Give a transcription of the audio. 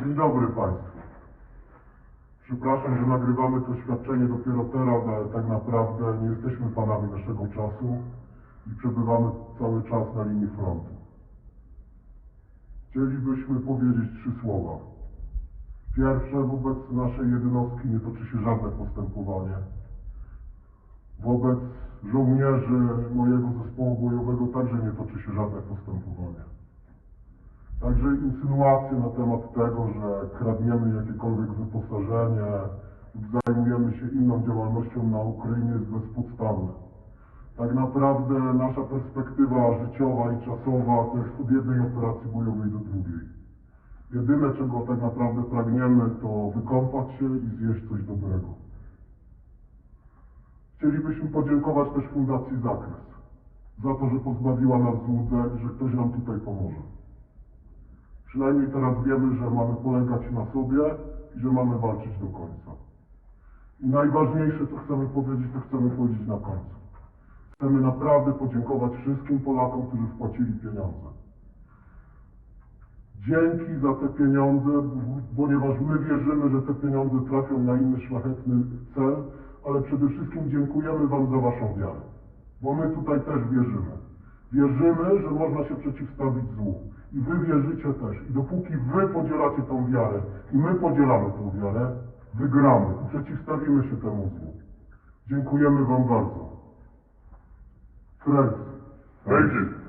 Dzień dobry Państwu. Przepraszam, że nagrywamy to świadczenie dopiero teraz, ale tak naprawdę nie jesteśmy panami naszego czasu i przebywamy cały czas na linii frontu. Chcielibyśmy powiedzieć trzy słowa. Pierwsze, wobec naszej jednostki nie toczy się żadne postępowanie. Wobec żołnierzy mojego zespołu bojowego także nie toczy się żadne postępowanie. Także insynuacje na temat tego, że kradniemy jakiekolwiek wyposażenie zajmujemy się inną działalnością na Ukrainie jest bezpodstawne. Tak naprawdę nasza perspektywa życiowa i czasowa to jest od jednej operacji bojowej do drugiej. Jedyne czego tak naprawdę pragniemy to wykąpać się i zjeść coś dobrego. Chcielibyśmy podziękować też Fundacji Zakres za to, że pozbawiła nas złudzeń, że ktoś nam tutaj pomoże. Przynajmniej teraz wiemy, że mamy polegać na sobie i że mamy walczyć do końca. I najważniejsze, co chcemy powiedzieć, to chcemy powiedzieć na końcu. Chcemy naprawdę podziękować wszystkim Polakom, którzy wpłacili pieniądze. Dzięki za te pieniądze, ponieważ my wierzymy, że te pieniądze trafią na inny szlachetny cel, ale przede wszystkim dziękujemy Wam za Waszą wiarę, bo my tutaj też wierzymy. Wierzymy, że można się przeciwstawić złu. I Wy wierzycie też. I dopóki Wy podzielacie tą wiarę i my podzielamy tą wiarę, wygramy i przeciwstawimy się temu złu. Dziękujemy Wam bardzo. Fred. You.